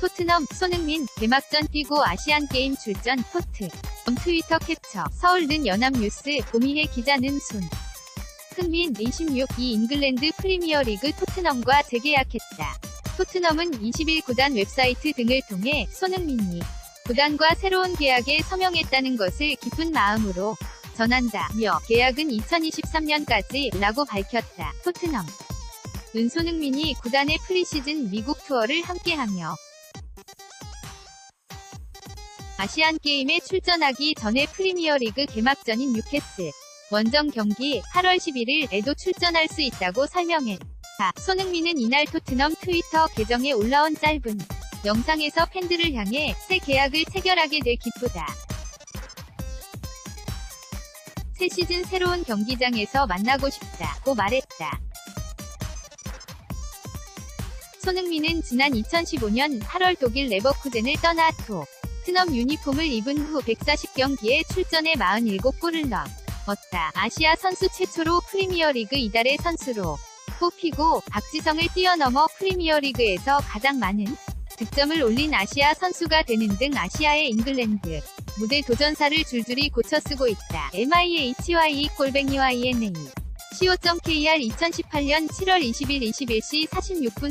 토트넘 손흥민 개막전 뛰고 아시안게임 출전 포트 트위터 캡처 서울는 연합뉴스 고미혜 기자는 손 흥민 26이 잉글랜드 프리미어리그 토트넘과 재계약했다. 토트넘은 20일 구단 웹사이트 등을 통해 손흥민이 구단과 새로운 계약에 서명했다는 것을 기쁜 마음으로 전한다며 계약은 2023년까지 라고 밝혔다. 토트넘 은 손흥민이 구단의 프리시즌 미국 투어를 함께하며 아시안게임에 출전하기 전에 프리미어리그 개막전인 뉴캐슬 원정 경기 8월 11일 에도 출전할 수 있다고 설명했다. 손흥민은 이날 토트넘 트위터 계정에 올라온 짧은 영상에서 팬들을 향해 새 계약을 체결하게 돼 기쁘다. 새 시즌 새로운 경기장에서 만나고 싶다고 말했다. 손흥민은 지난 2015년 8월 독일 레버쿠젠을 떠나 토 트넘 유니폼을 입은 후 140경기에 출전해 47골을 넣었다. 아시아 선수 최초로 프리미어리그 이달의 선수로 뽑히고 박지성을 뛰어넘어 프리미어리그에서 가장 많은 득점을 올린 아시아 선수가 되는 등 아시아의 잉글랜드 무대 도전사를 줄줄이 고쳐쓰고 있다. MIHY 골뱅이와 ENA co.kr 2018년 7월 20일 21시 46분